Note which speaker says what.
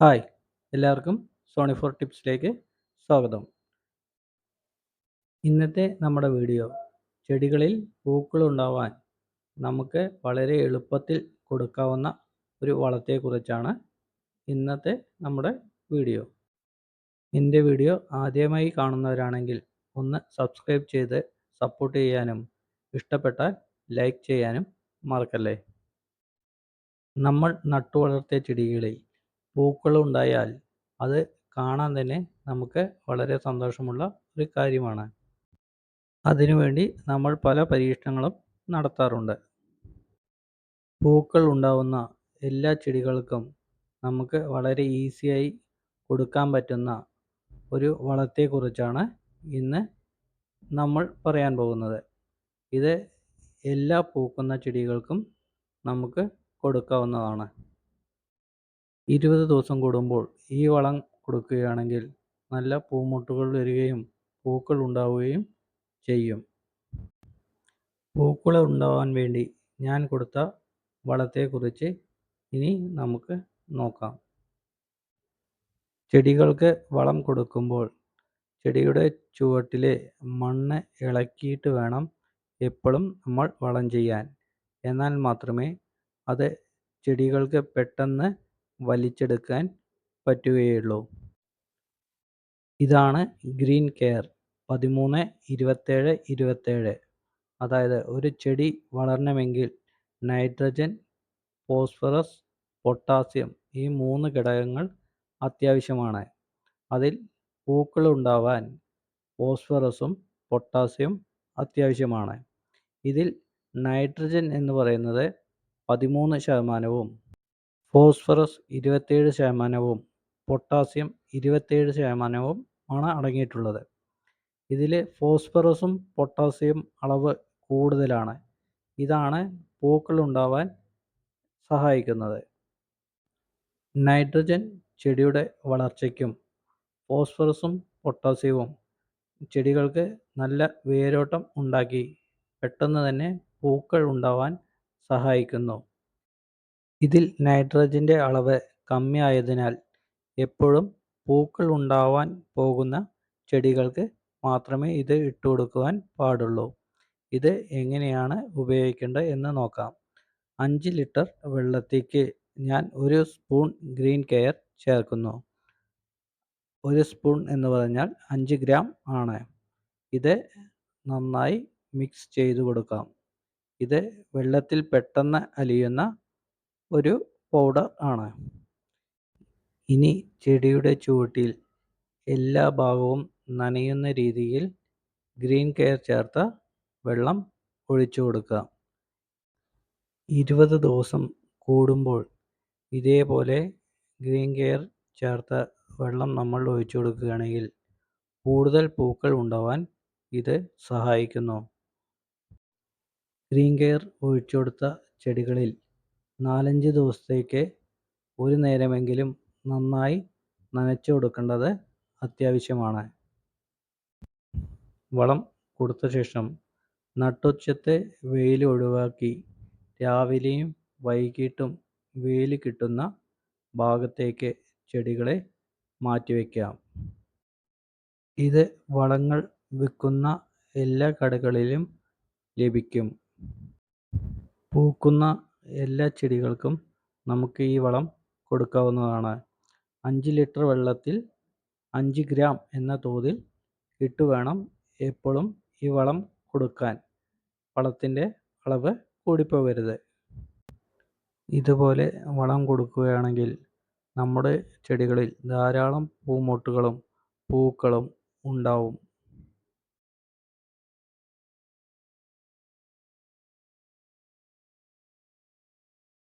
Speaker 1: Hi എല്ലാവർക്കും Sony four ടിപ്സിലേക്ക് സ്വാഗതം. ഇന്നത്തെ നമ്മുടെ വീഡിയോ ചെടികളിൽ പൂക്കളുണ്ടാവാൻ നമുക്ക് വളരെ എളുപ്പത്തിൽ കൊടുക്കാവുന്ന ഒരു വളത്തെക്കുറിച്ചാണ് ഇന്നത്തെ നമ്മുടെ വീഡിയോ. എന്റെ വീഡിയോ ആദ്യമായി കാണുന്നവരാണെങ്കിൽ ഒന്ന് സബ്സ്ക്രൈബ് ചെയ്ത് സപ്പോർട്ട് ചെയ്യാനും ഇഷ്ടപ്പെട്ടാൽ ലൈക്ക് ചെയ്യാനും മറക്കല്ലേ? നമ്മൾ നട്ടു വളർത്തിയ ചെടികളിൽ പൂക്കളുണ്ടായാൽ അത് കാണാൻ തന്നെ നമുക്ക് വളരെ സന്തോഷമുള്ള ഒരു കാര്യമാണ്. അതിനുവേണ്ടി നമ്മൾ പല പരീക്ഷണങ്ങളും നടത്താറുണ്ട്. പൂക്കൾ ഉണ്ടാവുന്ന എല്ലാ ചെടികൾക്കും നമുക്ക് വളരെ ഈസിയായി കൊടുക്കാൻ പറ്റുന്ന ഒരു വളത്തെക്കുറിച്ചാണ് ഇന്ന് നമ്മൾ പറയാൻ പോകുന്നത്. ഇത് എല്ലാ പൂക്കുന്ന ചെടികൾക്കും നമുക്ക് കൊടുക്കാവുന്നതാണ്. ഇരുപത് ദിവസം കൂടുമ്പോൾ ഈ വളം കൊടുക്കുകയാണെങ്കിൽ നല്ല പൂമൊട്ടുകൾ വരികയും പൂക്കൾ ഉണ്ടാവുകയും ചെയ്യും. പൂക്കൾ ഉണ്ടാവാൻ വേണ്ടി ഞാൻ കൊടുത്ത വളത്തെക്കുറിച്ച് ഇനി നമുക്ക് നോക്കാം. ചെടികൾക്ക് വളം കൊടുക്കുമ്പോൾ ചെടിയുടെ ചുവട്ടിലെ മണ്ണ് ഇളക്കിയിട്ട് വേണം എപ്പോഴും നമ്മൾ വളം ചെയ്യാൻ. എന്നാൽ മാത്രമേ അത് ചെടികൾക്ക് പെട്ടെന്ന് വലിച്ചെടുക്കാൻ പറ്റുകയുള്ളൂ. ഇതാണ് ഗ്രീൻ കെയർ പതിമൂന്ന് ഇരുപത്തേഴ് ഇരുപത്തേഴ്. അതായത് ഒരു ചെടി വളരണമെങ്കിൽ നൈട്രജൻ ഫോസ്ഫറസ് പൊട്ടാസ്യം ഈ മൂന്ന് ഘടകങ്ങൾ അത്യാവശ്യമാണ്. അതിൽ പൂക്കളുണ്ടാവാൻ ഫോസ്ഫറസും പൊട്ടാസ്യം അത്യാവശ്യമാണ്. ഇതിൽ നൈട്രജൻ എന്ന് പറയുന്നത് പതിമൂന്ന് ശതമാനവും ഫോസ്ഫറസ് ഇരുപത്തേഴ് ശതമാനവും പൊട്ടാസ്യം ഇരുപത്തേഴ് ശതമാനവും ആണ് അടങ്ങിയിട്ടുള്ളത്. ഇതിൽ ഫോസ്ഫറസും പൊട്ടാസ്യം അളവ് കൂടുതലാണ്. ഇതാണ് പൂക്കൾ ഉണ്ടാവാൻ സഹായിക്കുന്നത്. നൈട്രജൻ ചെടിയുടെ വളർച്ചയ്ക്കും ഫോസ്ഫറസും പൊട്ടാസ്യവും ചെടികൾക്ക് നല്ല വേരോട്ടം ഉണ്ടാക്കി പെട്ടെന്ന് തന്നെ പൂക്കൾ ഉണ്ടാവാൻ സഹായിക്കുന്നു. ഇതിൽ നൈട്രജന്റെ അളവ് കമ്മിയായതിനാൽ എപ്പോഴും പൂക്കൾ ഉണ്ടാവാൻ പോകുന്ന ചെടികൾക്ക് മാത്രമേ ഇത് ഇട്ടുകൊടുക്കുവാൻ പാടുള്ളൂ. ഇത് എങ്ങനെയാണ് ഉപയോഗിക്കേണ്ടത് എന്ന് നോക്കാം. അഞ്ച് ലിറ്റർ വെള്ളത്തേക്ക് ഞാൻ ഒരു സ്പൂൺ ഗ്രീൻ കെയർ ചേർക്കുന്നു. ഒരു സ്പൂൺ എന്ന് പറഞ്ഞാൽ അഞ്ച് ഗ്രാം ആണ്. ഇത് നന്നായി മിക്സ് ചെയ്തു കൊടുക്കാം. ഇത് വെള്ളത്തിൽ പെട്ടെന്ന് അലിയുന്ന ഒരു പൗഡർ ആണ്. ഇനി ചെടിയുടെ ചുവട്ടിൽ എല്ലാ ഭാഗവും നനയുന്ന രീതിയിൽ ഗ്രീൻ കെയർ ചേർത്ത വെള്ളം ഒഴിച്ചു കൊടുക്കുക. ഇരുപത് ദിവസം കൂടുമ്പോൾ ഇതേപോലെ ഗ്രീൻ കെയർ ചേർത്ത വെള്ളം നമ്മൾ ഒഴിച്ചു കൊടുക്കുകയാണെങ്കിൽ കൂടുതൽ പൂക്കൾ ഉണ്ടാവാൻ ഇത് സഹായിക്കുന്നു. ഗ്രീൻ കെയർ ഒഴിച്ചു കൊടുത്ത ചെടികളിൽ നാലഞ്ച് ദിവസത്തേക്ക് ഒരു നേരമെങ്കിലും നന്നായി നനച്ചു കൊടുക്കേണ്ടത് അത്യാവശ്യമാണ്. വളം കൊടുത്ത ശേഷം നട്ടുച്ചത്തെ വെയിൽ ഒഴിവാക്കി രാവിലെയും വൈകിട്ടും വെയിൽ കിട്ടുന്ന ഭാഗത്തേക്ക് ചെടികളെ മാറ്റിവെക്കാം ഇത് വളങ്ങൾ വിൽക്കുന്ന എല്ലാ കടകളിലും ലഭിക്കും. പൂക്കുന്ന എല്ലാ ചെടികൾക്കും നമുക്ക് ഈ വളം കൊടുക്കാവുന്നതാണ്. അഞ്ച് ലിറ്റർ വെള്ളത്തിൽ അഞ്ച് ഗ്രാം എന്ന തോതിൽ ഇട്ട് വേണം എപ്പോഴും ഈ വളം കൊടുക്കാൻ. വളത്തിന്റെ അളവ് കൂടിപ്പോകരുത്. ഇതുപോലെ വളം കൊടുക്കുകയാണെങ്കിൽ നമ്മുടെ ചെടികളിൽ ധാരാളം പൂമൊട്ടുകളും പൂക്കളും ഉണ്ടാവും.